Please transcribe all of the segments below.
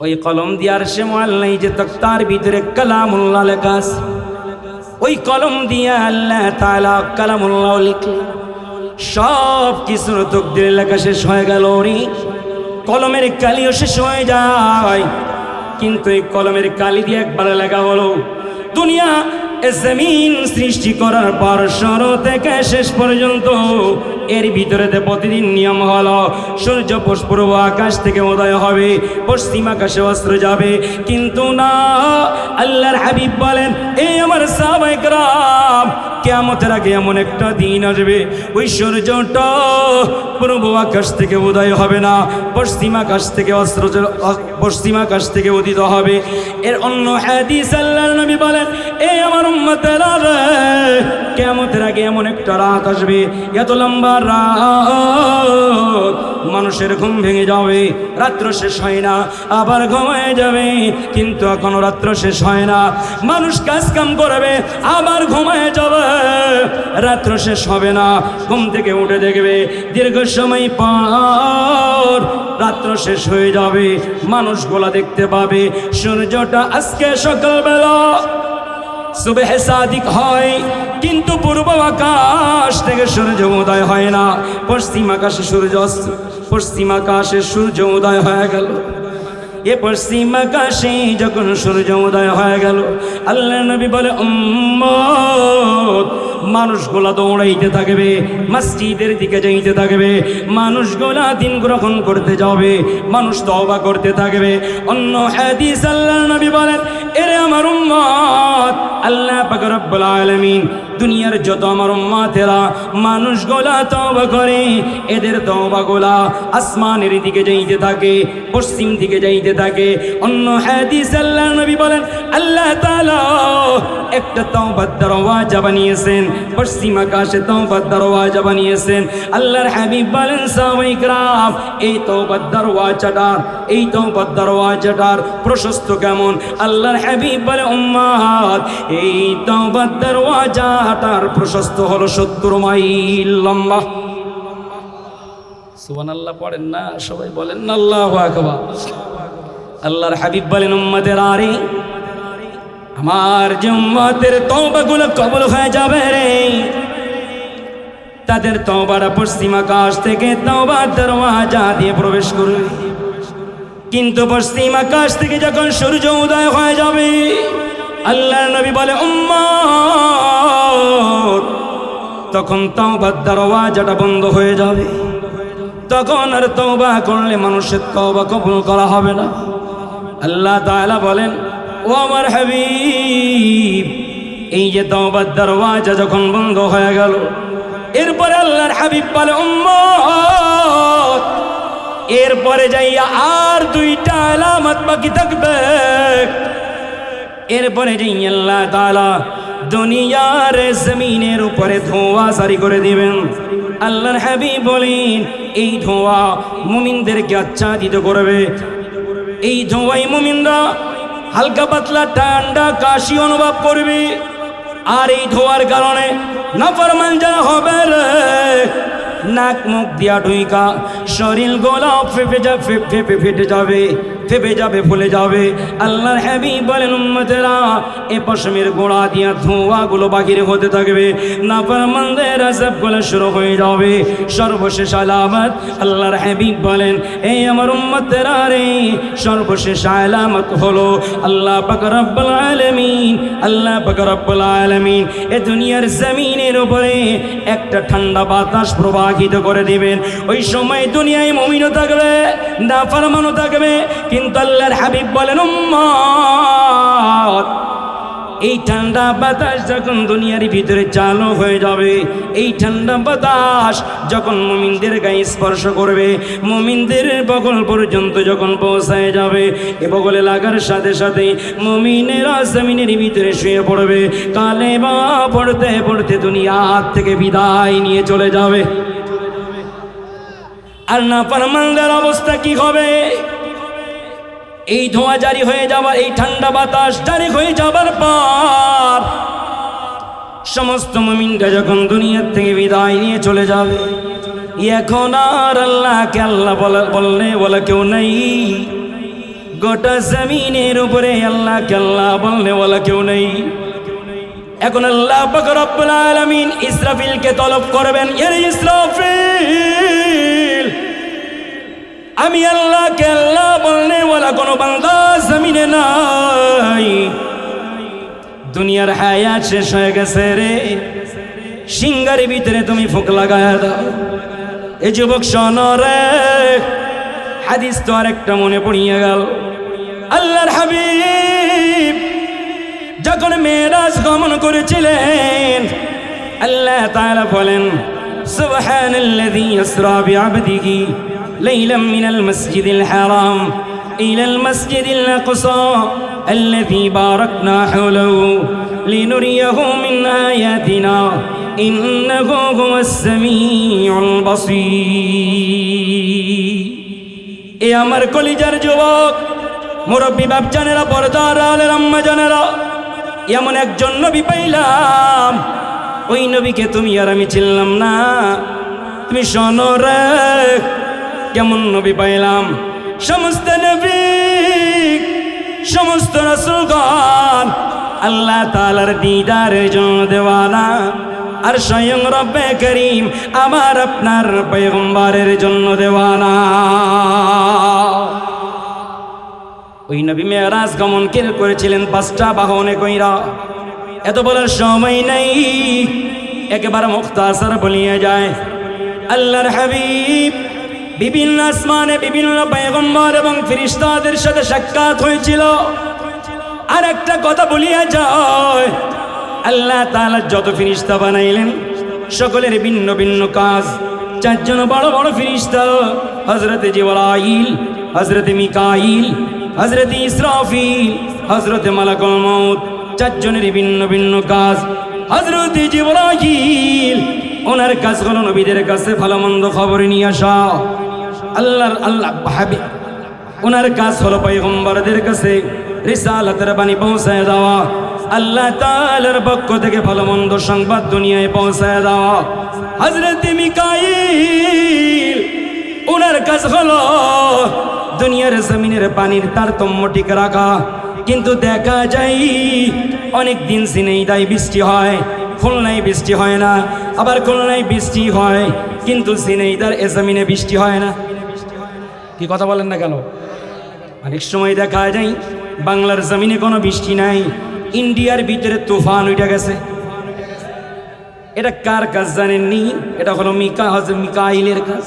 ওই কলম দিয়ার সে নাই যে তক্তার ভিতরে কালামুল্লাহ লেখা আছে। ওই কলম দিয়া আল্লাহ তাআলা কালামুল্লাহ লিখলেন। সব কিছুর তকদির লেখা শেষ হয়ে গেল রে। কলমের কালিও শেষ হয়ে যায়। কিন্তু এই কলমের কালি দিয়ে একবার লেখা হলো, দুনিয়া জমিন সৃষ্টি করার পর শুরু থেকে শেষ পর্যন্ত এর ভিতরে যে প্রতিদিন নিয়ম হলো, সূর্য পূর্ব আকাশ থেকে উদয় হবে, পশ্চিম আকাশে অস্ত্র যাবে। কিন্তু না, আল্লাহর হাবিব বলেন এই আমার সাবাইকরাম কেমতের আগে এমন একটা দিন আসবে, ওই সূর্যটা পূর্ব আকাশ থেকে উদয় হবে না, পশ্চিম আকাশ থেকে অস্ত্র পশ্চিম আকাশ থেকে উদিত হবে। এর অন্য হাদিস আল্লাহর নবী বলেন এই আমার উম্মতেরা রে কেমতের আগে এমন একটা রাত আসবে, এত লম্বা মানুষের ঘুম ভেঙে যাবে, রাত্র শেষ হয় না, আবার ঘুমায় যাবে, কিন্তু এখনও রাত্র শেষ হয় না। মানুষ কাজ কাম করবে, আবার ঘুমায় যাবে, রাত্র শেষ হবে না। ঘুম থেকে উঠে দেখবে, দীর্ঘ সময় পর রাত্র শেষ হয়ে যাবে। মানুষগুলা দেখতে পাবে, সূর্যটা আজকে সকালবেলা সুবেহ সাদিক হয়, কিন্তু পূর্ব আকাশ থেকে সূর্য উদয় হয় না। পশ্চিম আকাশে সূর্য পশ্চিম আকাশে সূর্য উদয় হয়ে গেল। এ পশ্চিম আকাশে যখন সূর্য উদয় হয়ে গেল আল্লাহ নবী বলে মানুষগুলা দৌড়াইতে থাকবে, মসজিদের দিকে যাইতে থাকবে, মানুষগুলা দিন গ্রহণ করতে যাবে, মানুষ তওবা করতে থাকবে। অন্য হাদিস আল্লাহ নবী বলেন এরে আমার উম্মত আল্লাহ পাক রব্বুল আলামিন দুনিয়ার যত আমার উম্মতেরা মানুষগুলা তওবা করে এদের তওবাগুলা আসমানের দিকে যাইতে থাকে পশ্চিম দিকে যাইতে থাকে অন্য হাদিস আল্লাহ নবী বলেন আল্লাহ তাআলা একটা তওবার দরওয়াজা বানিয়েছেন পশ্চিম আকাশে তওবার দরওয়াজা বানিয়েছেন আল্লাহর হাবিব বলেন সাহাবায়ে کرام এই তওবার দরওয়াজাটার এই তওবার দরওয়াজাটার প্রশস্ত কেমন আল্লাহর হাবিব বলে উম্মাত এই তওবার দরওয়াজাটার প্রশস্ত হলো 70 মাইল লম্বা। সুবহানাল্লাহ পড়েন না, সবাই বলেন না, আল্লাহু আকবার। আল্লাহর হাবিব বলেন, উম্মতের আরে আমার যে উম্মতের তওবাগুলো কবুল হয়ে যাবে রে। তাদের তওবাটা পশ্চিম আকাশ থেকে তওবার দরওয়াজা দিয়ে প্রবেশ করবে। কিন্তু পশ্চিম আকাশ থেকে যখন সূর্য উদয় হয়ে যাবে, আল্লাহর নবী বলে, উম্মত! তখন তওবার দরওয়াজাটা বন্ধ হয়ে যাবে। তখন আর তওবা করলে মানুষের তওবা কবুল করা হবে না। আল্লাহ তাআলা বলেন, ও আমার হাবিব, এই যে তওবার দরওয়াজা যখন বন্ধ হয়ে গেল, এরপরে আল্লাহর হাবিব বলে এরপরে যাইয়া আর দুইটা আলামত বাকি থাকবে। এরপরে যে আল্লাহ তাআলা দুনিয়ার জমিনের উপরে ধোঁয়া সারি করে দিবেন। আল্লাহর হাবিব বলেন, এই ধোঁয়া মুমিনদেরকে আচ্ছাদিত করবে। এই ধোঁয়াই মুমিনরা হালকা পাতলা, ঠান্ডা, কাশি অনুভব করবে। আর এই ধোয়ার কারণে নাফরমান যারা হবে নাক মুখ দিয়া ঢুইকা, শরীর গোলা ফেপে যা ফেপে ফেটে যাবে। ফেপে যাবে, ফুলে যাবে। আল্লাহর হ্যাবি বলেন, উম্মতেরা, এ পশমের গোড়া দিয়া ধোঁয়াগুলো বাহিরে হতে থাকবে। না ফরমানদের আজাবগুলো শুরু হয়ে যাবে। সর্বশেষ আলামত আল্লাহর হাবিব বলেন, এই আমার উম্মতেরা রে, সর্বশেষ আলামত হলো আল্লাহ পাক রব্বুল আলামিন, আল্লাহ পাক রব্বুল আলামিন এ দুনিয়ার জমিনের উপরে একটা ঠান্ডা বাতাস প্রবাহিত করে দিবেন। ওই সময় দুনিয়ায় মুমিনও থাকবে না ফরমানও থাকবে কিন্তু আল্লাহর হাবিব বলেন এই ঠান্ডা বাতাস যখন দুনিয়ার ভিতরে চালু হয়ে যাবে, এই ঠান্ডা বাতাস যখন মুমিনদের গায়ে স্পর্শ করবে, মুমিনদের বগল পর্যন্ত যখন পৌঁছায় যাবে, এ বগলে লাগার সাথে সাথে মুমিনেরা জমিনের ভিতরে শুয়ে পড়বে, কালে বা পড়তে পড়তে দুনিয়ার থেকে বিদায় নিয়ে চলে যাবে। আর না পারমানদের অবস্থা কি হবে? এই ধোঁয়া জারি হয়ে যাবার এই ঠান্ডা বাতাস জারি হয়ে যাবার পর সমস্ত মমিনরা যখন দুনিয়ার থেকে বিদায় নিয়ে চলে যাবে, এখন আর আল্লাহকে আল্লাহ বললে বলে কেউ নেই। গোটা জমিনের উপরে আল্লাহ আল্লাহ বললে বলা কেউ নেই। এখন আল্লাহ রব্বুল আলামিন ইসরাফিলকে তলব করবেন, এর ইসরাফিল। আমি আল্লাহকে আল্লাহ দুনিয়ার হায়াত শেষ হয়ে গেছে রে। সিঙ্গার ভিতরে তুমি ফুক লাগায় দাও। এ যুবক শোন রে। হাদিস তো আর একটা মনে পড়িয়ে গেল। আল্লাহর হাবিব যখন মেয়েরাজ গমন করেছিলেন, আল্লাহ তাআলা বলেন, সুবহানাল্লাযী ইসরা বিআবদিহি লাইলাম মিনাল মসজিদিল হারাম ইলাল মসজিদিল আকসা। الذي باركنا حوله لنريه من آياتنا إنه هو السميع البصير এ আমার কলিজার যুবক মুরব্বী বাপজানেরা পর্দার আলের আম্মা জানেরা এমন একজন নবী পাইলাম ওই নবীকে তুমি আর আমি চিনলাম না তুমি শোনো রে কেমন নবী পাইলাম সমস্ত নবী সমস্ত রসুলগণ আল্লাহ তালার দিদারের জন্য দেওয়ানা। আর স্বয়ং রব্বে করিম আমার আপনার পয়গম্বরের জন্য দেওয়ানা। ওই নবী মেয়েরাজ গমন কে করেছিলেন? পাঁচটা বাহনে কইরা। এত বলার সময় নেই। একেবারে মুক্তাসার বলিয়ে যায়, আল্লাহর হাবিব বিভিন্ন আসমানে বিভিন্ন পয়গম্বর এবং ফিরিস্তাদের সাথে সাক্ষাৎ হয়েছিল। আর একটা কথা বলিয়া যায়, আল্লাহ তালা যত ফিরিস্তা বানাইলেন, সকলের ভিন্ন ভিন্ন কাজ। চারজন বড় বড় ফিরিস্তা হজরতে জিবরাইল হজরতে মিকাইল হজরতে ইসরাফিল হজরতে মালাকুল চারজনের ভিন্ন ভিন্ন কাজ। হজরতে জিবরাইল, ওনার কাজ হলো নবীদের কাছে ভালো মন্দ খবর নিয়ে আসা। আল্লাহর আল্লাহ হাবি ওনার কাজ হলো পয়গম্বরদের কাছে রিসালাতের বাণী পৌঁছায় দেওয়া। আল্লাহ তাআলার পক্ষ থেকে ভালো মন্দ সংবাদ দুনিয়ায় পৌঁছায় দেওয়া। হযরত মিকাইল, ওনার কাজ হলো দুনিয়ার জমিনের পানির তারতম্য ঠিক রাখা। কিন্তু দেখা যায় অনেক দিন সিনেই দায় বৃষ্টি হয়, খুলনায় বৃষ্টি হয় না, আবার খুলনায় বৃষ্টি হয়, কিন্তু সিনেইদার এ জমিনে বৃষ্টি হয় না। কি কথা বলেন না কেন? অনেক সময় দেখা যায়, বাংলার জমিনে কোনো বৃষ্টি নাই, ইন্ডিয়ার ভিতরে তুফান উঠে গেছে। এটা কার কাজ জানেননি? এটা হলো মিকা হজ মিকাইলের কাজ।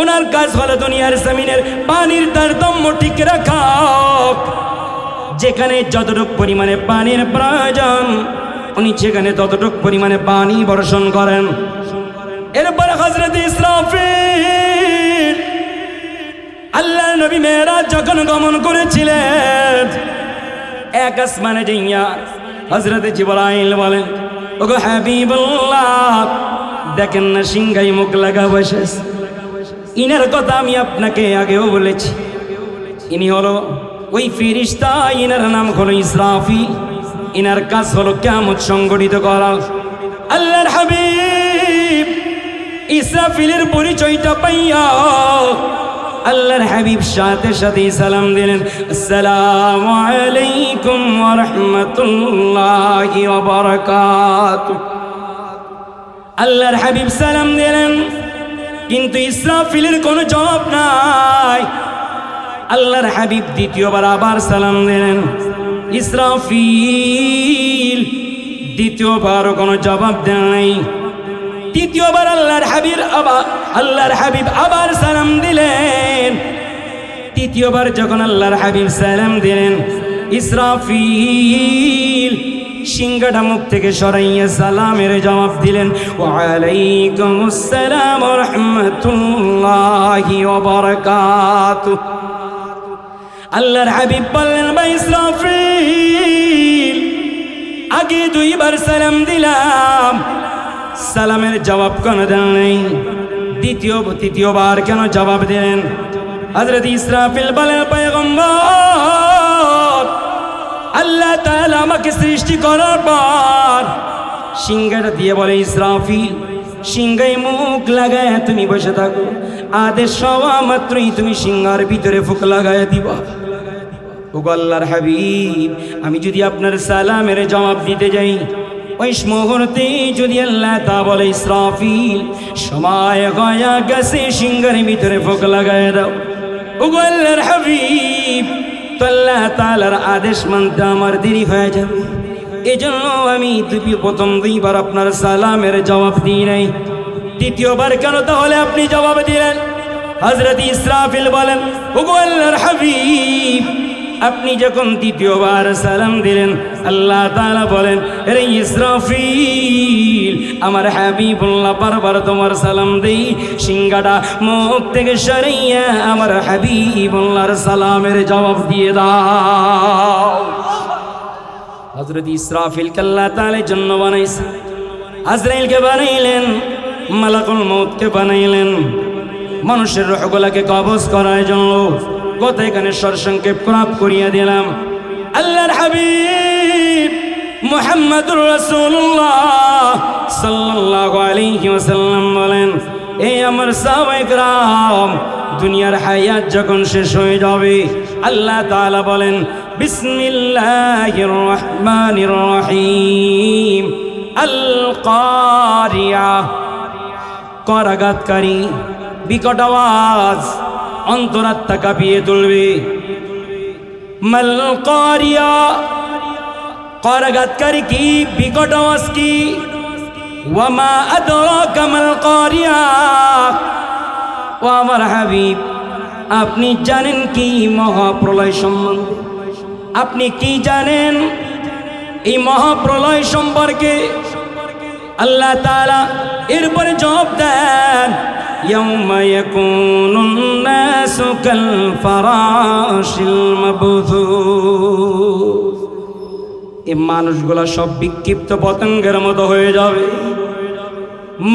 ওনার কাজ হলো দুনিয়ার জমিনের পানির তারতম্য ঠিক রাখা। যেখানে যতটুক পরিমাণে পানির প্রয়োজন, উনি সেখানে ততটুক পরিমাণে পানি বর্ষণ করেন। এরপরে হজরত ইসরাফিল আল্লাহ নবী মেয়েরা যখন গমন করেছিলেন, এক আসমানে যাইয়া হজরত জিবরাইল বলেন, ওগো হাবিবুল্লাহ, দেখেন না সিংহাই মুখ লাগা বসে ইনার কথা আমি আপনাকে আগেও বলেছি। ইনি হলো ওই ফিরিস্তা, ইনার নাম হলো ইসরাফি ইনার কাজ হলো কেমন সংগঠিত করা। আল্লাহর হাবিব ইসরাফিলের পরিচয়টা পাইয়া আল্লাহর হাবিব সাথে সাথে সালাম দিলেন, আসসালামু আলাইকুম রাহমাতুল্লাহি আল্লাহর হাবিব সালাম দিলেন, কিন্তু ইসরাফিলের কোনো জবাব নাই। আল্লাহর হাবিব দ্বিতীয়বার আবার সালাম দিলেন, ইসরাফিল, দ্বিতীয়বার কোনো জবাব দেন নাই। তৃতীয়বার আল্লাহর হাবিব আবার আল্লাহর হাবিব আবার সালাম দিলেন। তৃতীয়বার যখন আল্লাহর হাবিব সালাম দিলেন, ইসরাফিল সিংহাটা মুখ থেকে সরাইয়া সালামের জবাব দিলেন ওয়ালাইকুম আসসালাম রাহমাতুল্লাহি ওয়া বারাকাতুহু আল্লাহর হাবিব বললেন, ভাই ইসরাফিল, আগে দুইবার সালাম দিলাম সালামের জবাব কেন দেন নেই? দ্বিতীয় তৃতীয়বার কেন জবাব দিলেন? হজরত ইসরাফিল বলেন, পয়গম্বর, আল্লাহ তাআলা আমাকে সৃষ্টি করার পর সিংহাটা দিয়ে বলে, ইসরাফিল সিংহায় মুখ লাগায় তুমি বসে থাকো। আদেশ হওয়া মাত্রই তুমি সিংহার ভিতরে ফুক লাগায় দিবা। ওগো আল্লাহর হাবিব, আমি যদি আপনার সালামের জবাব দিতে যাই ওই মুহূর্তে যদি আল্লাহ তা বলে, ইসরাফিল, সময় গয়া গেছে, সিংহের ভিতরে ফোক লাগায় দাও। ওগো আল্লাহর হাবিব, তো আল্লাহ তালার আদেশ মানতে আমার দেরি হয়ে যাবে। এজন্য আমি দুই প্রথম দুইবার আপনার সালামের জবাব দিই নাই। দ্বিতীয়বার কেন তাহলে আপনি জবাব দিলেন? হজরত ইসরাফিল বলেন, ওগো আল্লাহর হাবিব আপনি যখন দ্বিতীয়বার সালাম দিলেন, আল্লাহ তাআলা বলেন রে ইসরাফিল, আমার হাবিবুল্লাহ বারবার তোমার সালাম দেই। সিংগাটা মুখ থেকে সরাইয়া আমার হাবিবুল্লাহর সালামের জবাব দিয়ে দাও। হজরত ইসরাফিলকে আল্লাহ তাআলা জন্য বানাইছে। আজরাইলকে বানাইলেন, মালাকুল মৌতকে বানাইলেন। মানুষের রহগুলাকে কবজ করার জন্য কথা এখানে সরসংক্ষেপ ক্রাপ করিয়া দিলাম। আল্লাহর হাবিব মুহাম্মদুর রাসূলুল্লাহ সাল্লাল্লাহু আলাইহি ওয়াসাল্লাম বলেন, এই আমার সাহাবায়ে দুনিয়ার হায়াত যখন শেষ হয়ে যাবে, আল্লাহ তাআলা বলেন, বিসমিল্লাহির রহমানির রহিম আল কারিয়া করাঘাতকারী, বিকট আওয়াজ অন্তরাত্মা কাঁপিয়ে তুলবে। মাল কারিয়া করাঘাতকারী কি, বিকট আওয়াজ ওয়ামা আদরাকা মাল কারিয়া। ও আপনি জানেন কি মহাপ্রলয় সম্বন্ধে? আপনি কি জানেন এই মহাপ্রলয় সম্পর্কে? আল্লাহ তাআলা এরপরে জবাব দেন। يوم يكون الناس كالفراش المبثوث এই মানুষগুলা সব বিক্ষিপ্ত পতঙ্গের মতো হয়ে যাবে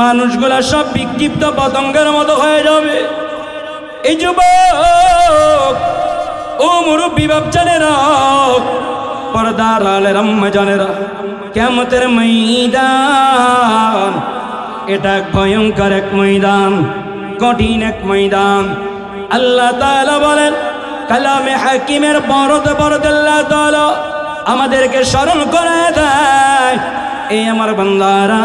মানুষগুলা সব বিক্ষিপ্ত পতঙ্গের মতো হয়ে যাবে এই যুবক ও মুরব্বী বাপচানেরা পর্দার আলের আম্মা জানেরা কেমতের ময়দান এটা ভয়ঙ্কর এক ময়দান, কঠিন এক ময়দান। আল্লাহ বলেন, কালামে হাকিমের বরদ বরদ আল্লাহ আমাদেরকে স্মরণ করে দেয়। এই আমার বান্দারা,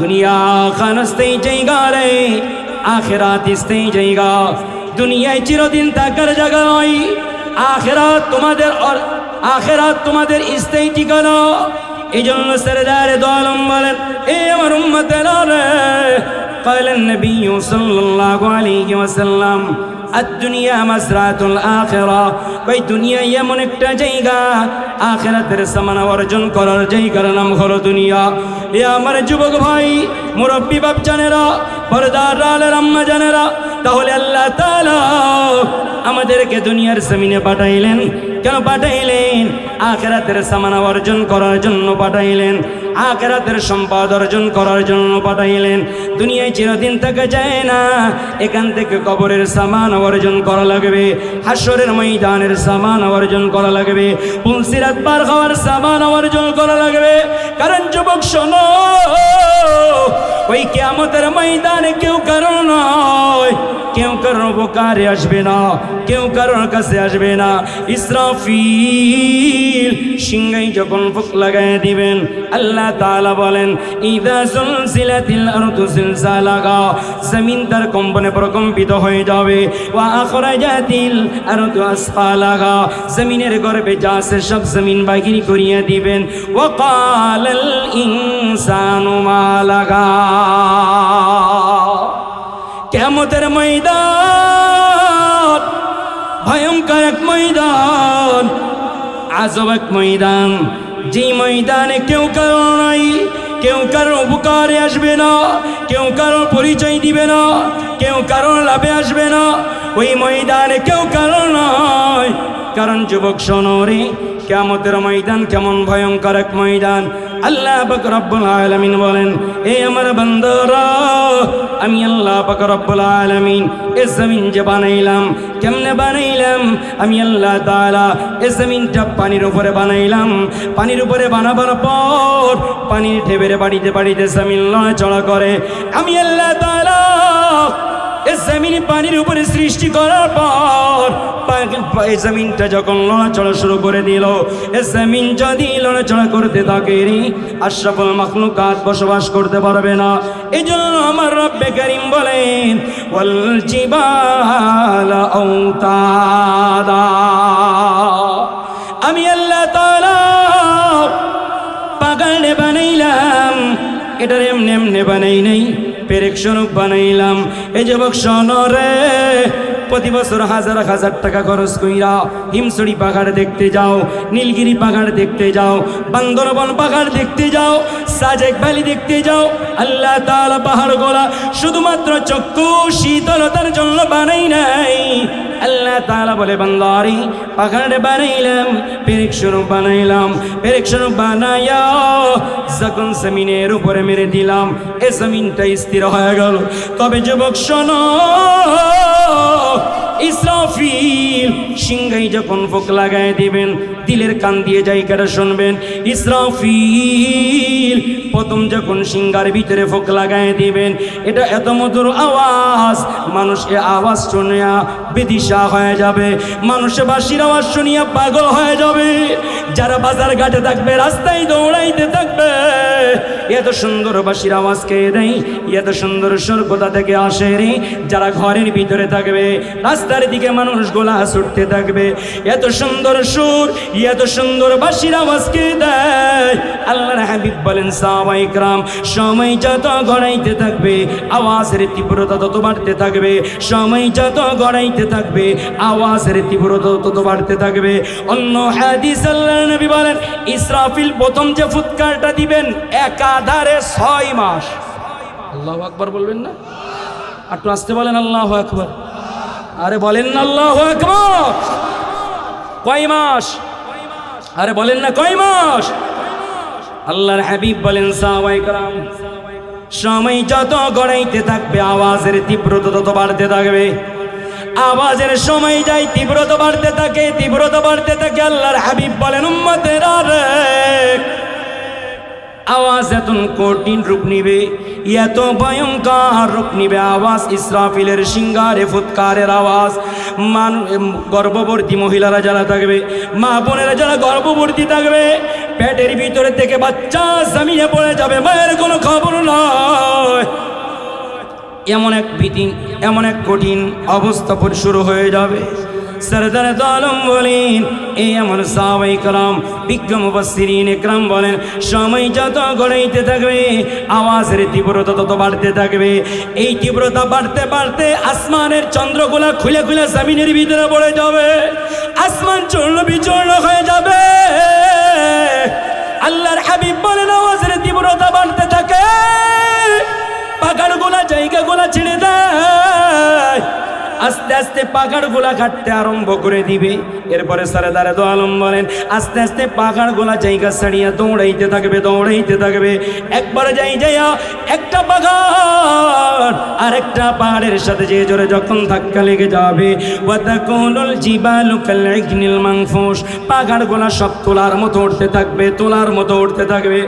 দুনিয়া খানস্তেই জায়গা রে, আখেরাত জায়গা। দুনিয়ায় চিরদিন থাকার জায়গা নয়, আখেরাত তোমাদের আখেরাত তোমাদের ইস্তেই ঠিকানা। এই জন্য সেরেদারে দোয়ালম বলেন এ আমার উম্মতেরা রে قال النبي صلى الله عليه وسلم الدنيا مزرعة الآخرة ওই দুনিয়া এমন একটা জায়গা আখেরাতের সামানা অর্জন করার জায়গার নাম হলো দুনিয়া এ আমার যুবক ভাই মুরব্বী বাপ জানেরা পর্দার আলের আম্মা জানেরা তাহলে আল্লাহ তাআলা আমাদেরকে দুনিয়ার জমিনে পাঠাইলেন। কেন পাঠাইলেন? আখেরাতের সামানা অর্জন করার জন্য পাঠাইলেন। আখেরাতের সম্পদ অর্জন করার জন্য পাঠাইলেন। দুনিয়ায় চিরদিন থাকা যায় না। এখান থেকে কবরের সামান অর্জন করা লাগবে। হাসরের ময়দানের সামান অর্জন করা লাগবে। পুলসিরাত পার হওয়ার সামান অর্জন করা লাগবে। কারণ, যুবক, শোনো ওই কেমতের ময়দানে কেউ কারণ নয় কেউ কারণ উপকারে আসবে না, কেউ কারোর কাছে আসবে না। ইসরাফিল সিংহাই যখন ফুক লাগাই দিবেন, আল্লাহ তাআলা বলেন, ইদা সুলসিলাতিল আরদু জিলজালাহা জমিন তার কম্পনে প্রকম্পিত হয়ে যাবে। ওয়া আখরাজাতিল আরদু আসফালাহা জমিনের গর্ভে যা আছে সব জমিন বাহির করিয়া দিবেন। ওয়া ক্বালাল ইনসানু মা লাগা কেমতের ময়দান, ভয়ঙ্কর এক ময়দান, আজব এক ময়দান। যে ময়দানে কেউ কারও নাই, কেউ কারও উপকারে আসবে না, কেউ কারও পরিচয় দিবে না, কেউ কারও লাভে আসবে না। ওই ময়দানে কেউ কারও নয় কারণ যুবক সোনরে কেমতের ময়দান কেমন ভয়ঙ্কর এক ময়দান। আল্লাহ পাক আলামিন বলেন, এ আমার বান্দারা, আমি আল্লাহ পাক আলামিন এ জমিন যে বানাইলাম, কেমনে বানাইলাম? আমি আল্লাহ তাআলা এ জমিনটা পানির উপরে বানাইলাম। পানির উপরে বানাবার পর পানির ঢেবের বাড়িতে বাড়িতে জমিন চড়া করে। আমি আল্লাহ তাআলা এ জমিন পানির উপরে সৃষ্টি করার পর এই জমিনটা যখন লড়াচড়া শুরু করে দিল, এ জমিন যদি লড়াচড়া করতে থাকে রে, আশরাফুল মাখলুকাত বসবাস করতে পারবে না। এই জন্য আমার রব্বে করিম বলেন, ওয়াল জিবালা আওতাদা। আমি আল্লাহ তাআলা পাগানে বানাইলাম, এটার এমনি এমনি বানাই নাই। পেরেক স্বরূপ বানাইলাম। এই যুবক রে, প্রতি বছর হাজার হাজার টাকা খরচ কইরা হিমসড়ি পাহাড় দেখতে যাও, নীলগিরি পাহাড় দেখতে যাও, বান্দরবন পাহাড় দেখতে যাও, সাজেক ভ্যালি দেখতে যাও, আল্লাহ তালা পাহাড় গোলা শুধুমাত্র চক্ষু শীতলতার জন্য বানাই নাই। আল্লাহ তালা বলে, বান্দারি পাহাড় বানাইলাম পেরেক স্বরূপ বানাইলাম পেরেক স্বরূপ বানাইয়া যখন জমিনের উপরে মেরে দিলাম, এ জমিনটা স্থির হয়ে গেল। তবে যুবক, শোনো ইসরাফিল, সিংহাই যখন ফোক লাগায় দিবেন, দিলের কান দিয়ে যাই জায়গাটা শুনবেন, ইসরাফিল প্রথম যখন সিংহার ভিতরে ফোক লাগায় দিবেন, এটা এত মধুর আওয়াজ, মানুষ এ আওয়াজ শুনিয়া বিদিশা হয়ে যাবে মানুষ বাসির আওয়াজ শুনিয়া পাগল হয়ে যাবে, যারা বাজার ঘাটে থাকবে, রাস্তায় দৌড়াইতে থাকবে এত সুন্দর বাসির আওয়াজ কে দেয়? এত সুন্দর সুর কোথা থেকে আসে রে। যারা ঘরের ভিতরে থাকবে, রাস্তার দিকে মানুষ গোলা ছুটতে থাকবে। এত সুন্দর সুর, এত সুন্দর বাসির আওয়াজ কে দেয়? আল্লাহর হাবিব বলেন সাহাবাইকরাম সময় যত গড়াইতে থাকবে, আওয়াজের তীব্রতা তত বাড়তে থাকবে। সময় যত গড়াইতে থাকবে, আওয়াজের তীব্রতা তত বাড়তে থাকবে। অন্য হাদিস আল্লাহ নবী বলেন, ইসরাফিল প্রথম যে ফুৎকারটা দিবেন একাধারে ছয় মাস। আল্লাহ আকবার বলবেন না? একটু আসতে বলেন, আল্লাহ আকবর। আরে বলেন না, আল্লাহ আকবার। কয় মাস? আরে বলেন না, কয় মাস? আল্লাহর হাবিব বলেন সাহাবাই কালাম সময় যত গড়াইতে থাকবে, আওয়াজের তীব্রতা তত বাড়তে থাকবে। আওয়াজের সময় যাই তীব্রতা বাড়তে থাকে, তীব্রতা বাড়তে থাকে, আল্লাহর হাবিব বলেন, উম্মতের আরে আওয়াজ এত কঠিন রূপ নিবে, এত ভয়ঙ্কর রূপ নিবে আওয়াজ। ইসরাফিলের সিঙ্গারে, ফুৎকারের আওয়াজ। মান গর্ভবর্তী মহিলারা যারা থাকবে, মা বোনেরা যারা গর্ভবর্তী থাকবে, পেটের ভিতরে থেকে বাচ্চা জামিনে পড়ে যাবে, মায়ের কোনো খবর নয়। এমন এক ভীতি, এমন এক কঠিন অবস্থাপন শুরু হয়ে যাবে। সরদার দলম বলেন এই আমার সাহাবাই করাম বিজ্ঞম মুবাসসিরিন একরাম বলেন, সময় যত গড়াইতে থাকবে, আওয়াজের তীব্রতা তত বাড়তে থাকবে। এই তীব্রতা বাড়তে বাড়তে আসমানের চন্দ্রগুলা খুলে খুলে জমিনের ভিতরে পড়ে যাবে। আসমান চূর্ণ বিচূর্ণ হয়ে যাবে। আস্তে আস্তে পাকাড়গুলা কাটতে আরম্ভ করে দিবে। এরপরে সারে দারে দো আলম বলেন, আস্তে আস্তে পাকাড়গুলা জায়গা ছাড়িয়া দৌড়াইতে থাকবে দৌড়াইতে থাকবে। একবার যাই যাইয়া একটা পাহাড় আর একটা পাহাড়ের সাথে যে জোরে যখন ধাক্কা লেগে যাবে ওয়াতাকুনুল জিবালু কাল ইগনিল মানফুস পাহাড়গুলা সব তোলার মতো উঠতে থাকবে, তোলার মতো উঠতে থাকবে।